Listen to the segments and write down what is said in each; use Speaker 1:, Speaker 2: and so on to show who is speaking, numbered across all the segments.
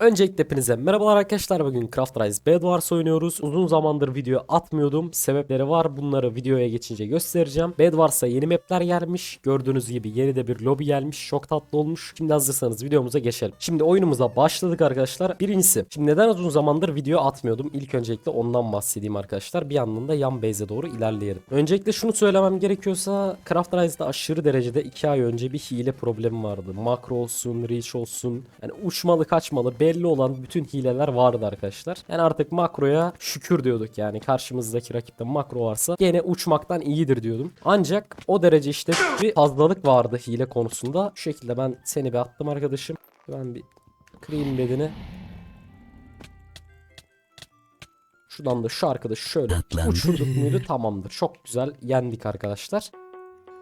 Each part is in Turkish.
Speaker 1: Öncelikle hepinize merhabalar arkadaşlar. Bugün Craft Rise Bed Wars oynuyoruz. Uzun zamandır video atmıyordum. Sebepleri var. Bunları videoya geçince göstereceğim. Bed Wars'a yeni mapler gelmiş. Gördüğünüz gibi yeni de bir lobi gelmiş. Çok tatlı olmuş. Şimdi hazırsanız videomuza geçelim. Şimdi oyunumuza başladık arkadaşlar. Birincisi. Şimdi neden uzun zamandır video atmıyordum? İlk öncelikle ondan bahsedeyim arkadaşlar. Bir yandan da yan base'e doğru ilerleyelim. Öncelikle şunu söylemem gerekiyorsa Craft Rise'da aşırı derecede 2 ay önce bir hile problemi vardı. Makro olsun, reach olsun. Yani uçmalı kaçmalı belli olan bütün hileler vardı arkadaşlar. Yani artık makroya şükür diyorduk yani. Karşımızdaki rakipte makro varsa gene uçmaktan iyidir diyordum. Ancak o derece işte bir fazlalık vardı hile konusunda. Şu şekilde ben seni bir attım arkadaşım. Ben bir kırayım bedeni. Şuradan da şu arkadaşı şöyle uçurduk muydu tamamdır. Çok güzel yendik arkadaşlar.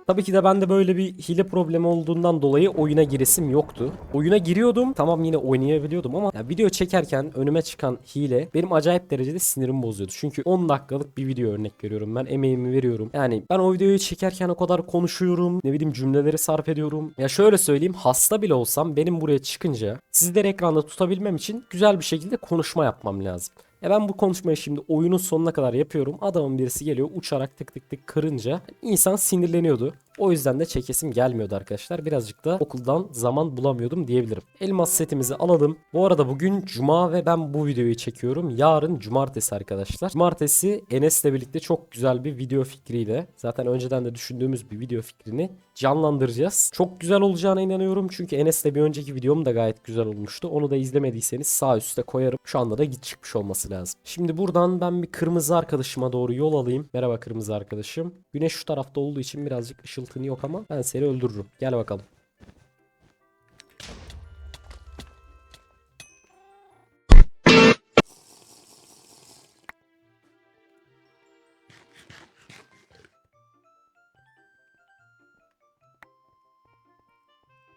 Speaker 1: Tabii ki de bende böyle bir hile problemi olduğundan dolayı oyuna giresim yoktu. Oyuna giriyordum. Tamam yine oynayabiliyordum ama ya video çekerken önüme çıkan hile benim acayip derecede sinirimi bozuyordu. Çünkü 10 dakikalık bir video örnek veriyorum. Ben emeğimi veriyorum. Yani ben o videoyu çekerken o kadar konuşuyorum. Ne bileyim cümleleri sarf ediyorum. Ya şöyle söyleyeyim hasta bile olsam benim buraya çıkınca sizleri ekranda tutabilmem için güzel bir şekilde konuşma yapmam lazım. Ya ben bu konuşmayı şimdi oyunun sonuna kadar yapıyorum. Adamın birisi geliyor uçarak tık tık tık kırınca insan sinirleniyordu. O yüzden de çekesim gelmiyordu arkadaşlar. Birazcık da okuldan zaman bulamıyordum diyebilirim. Elmas setimizi alalım. Bu arada bugün cuma ve ben bu videoyu çekiyorum. Yarın cumartesi arkadaşlar. Cumartesi Enes'le birlikte çok güzel bir video fikriyle zaten önceden de düşündüğümüz bir video fikrini canlandıracağız. Çok güzel olacağına inanıyorum. Çünkü Enes'le bir önceki videom da gayet güzel olmuştu. Onu da izlemediyseniz sağ üstte koyarım. Şu anda da git çıkmış olması lazım. Şimdi buradan ben bir kırmızı arkadaşıma doğru yol alayım. Merhaba kırmızı arkadaşım. Güneş şu tarafta olduğu için birazcık ışıltın yok ama ben seni öldürürüm. Gel bakalım.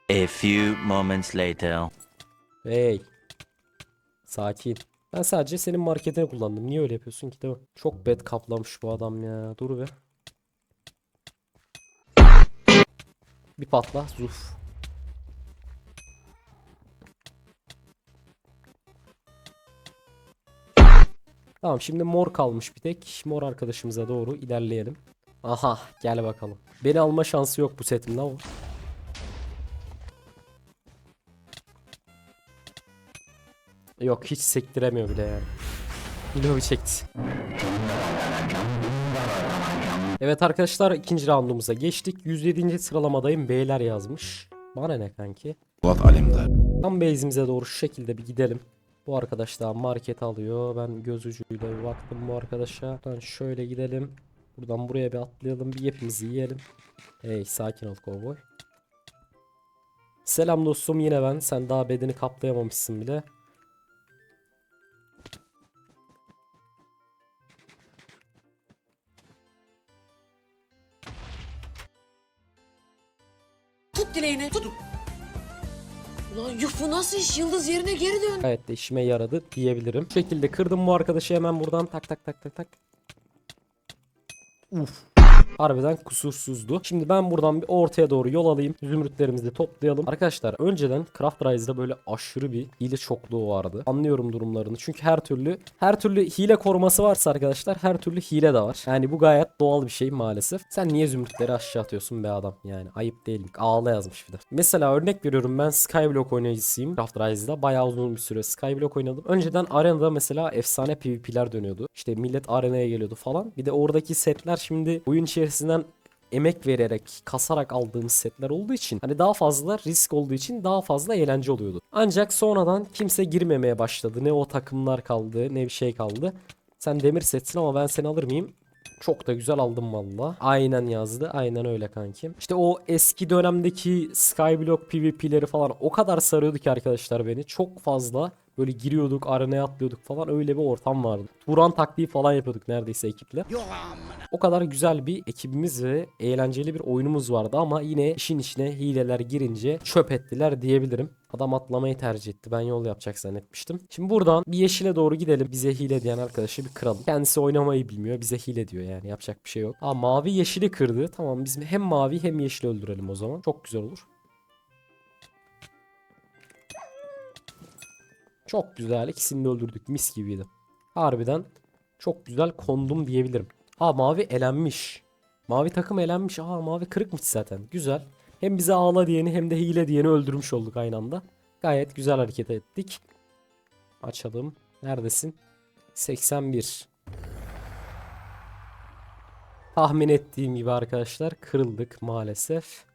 Speaker 2: A few moments later.
Speaker 1: Hey. Sakin. Ben sadece senin marketini kullandım. Niye öyle yapıyorsun ki değil mi? Çok bed kaplamış bu adam ya. Dur be. Bir patla. Zuf. Tamam şimdi mor kalmış bir tek. Mor arkadaşımıza doğru ilerleyelim. Aha gel bakalım. Beni alma şansı yok bu setimde ama. Yok hiç sektiremiyor bile yani. Lobi çekti. Evet arkadaşlar ikinci roundumuza geçtik. 107. sıralamadayım. Beyler yazmış. Bana ne kanki?
Speaker 3: Polat Alemdar.
Speaker 1: Tam base'imize doğru şu şekilde bir gidelim. Bu arkadaş daha market alıyor. Ben göz ucuyla bir baktım bu arkadaşa. Buradan şöyle gidelim. Buradan buraya bir atlayalım. Bir yepimizi yiyelim. Hey sakin ol kovboy. Selam dostum yine ben. Sen daha bedeni kaplayamamışsın bile.
Speaker 4: Tut dileğini. Tut. Ulan yuh bu nasıl iş? Yıldız yerine geri dön.
Speaker 1: Gayet de işime yaradı diyebilirim. Bu şekilde kırdım bu arkadaşı hemen buradan tak tak tak tak tak. Uf. Harbiden kusursuzdu. Şimdi ben buradan bir ortaya doğru yol alayım. Zümrütlerimizi toplayalım. Arkadaşlar önceden Craft Rise'da böyle aşırı bir hile çokluğu vardı. Anlıyorum durumlarını. Çünkü her türlü her türlü hile koruması varsa arkadaşlar her türlü hile de var. Yani bu gayet doğal bir şey maalesef. Sen niye zümrütleri aşağı atıyorsun be adam? Yani ayıp değil mi? Ağla yazmış bir de. Mesela örnek veriyorum ben Skyblock oynayıcısıyım. Craft Rise'da bayağı uzun bir süre Skyblock oynadım. Önceden arenada mesela efsane PvP'ler dönüyordu. İşte millet arenaya geliyordu falan. Bir de oradaki setler şimdi oyun içerisinden emek vererek, kasarak aldığımız setler olduğu için hani daha fazla risk olduğu için daha fazla eğlence oluyordu. Ancak sonradan kimse girmemeye başladı. Ne o takımlar kaldı, ne bir şey kaldı. Sen demir setsin ama ben seni alır mıyım? Çok da güzel aldım valla. Aynen yazdı. Aynen öyle kankim. İşte o eski dönemdeki Skyblock PvP'leri falan o kadar sarıyordu ki arkadaşlar beni. Çok fazla böyle giriyorduk, arenaya atlıyorduk falan öyle bir ortam vardı. Turan taktiği falan yapıyorduk neredeyse ekiple. O kadar güzel bir ekibimiz ve eğlenceli bir oyunumuz vardı ama yine işin içine hileler girince çöp ettiler diyebilirim. Adam atlamayı tercih etti. Ben yol yapacak zannetmiştim. Şimdi buradan bir yeşile doğru gidelim. Bize hile diyen arkadaşı bir kıralım. Kendisi oynamayı bilmiyor. Bize hile diyor yani. Yapacak bir şey yok. Aa mavi yeşili kırdı. Tamam biz hem mavi hem yeşili öldürelim o zaman. Çok güzel olur. Çok güzel. İkisini de öldürdük. Mis gibiydi. Harbiden çok güzel kondum diyebilirim. Aa mavi elenmiş. Mavi takım elenmiş. Aa mavi kırıkmış zaten. Güzel. Hem bize ağla diyeni hem de hile diyeni öldürmüş olduk aynı anda. Gayet güzel hareket ettik. Açalım. Neredesin? 81. Tahmin ettiğim gibi arkadaşlar kırıldık maalesef.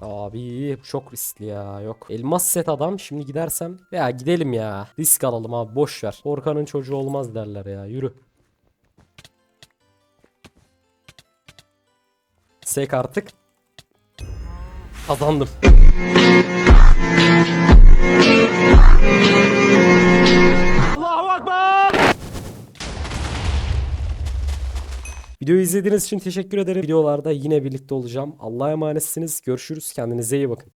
Speaker 1: Abi çok riskli ya yok. Elmas set adam şimdi gidersem ya gidelim ya. Risk alalım abi boş ver. Korkanın çocuğu olmaz derler ya yürü. Sek artık. Kazandım. Videoyu izlediğiniz için teşekkür ederim. Videolarda yine birlikte olacağım. Allah'a emanetsiniz. Görüşürüz. Kendinize iyi bakın.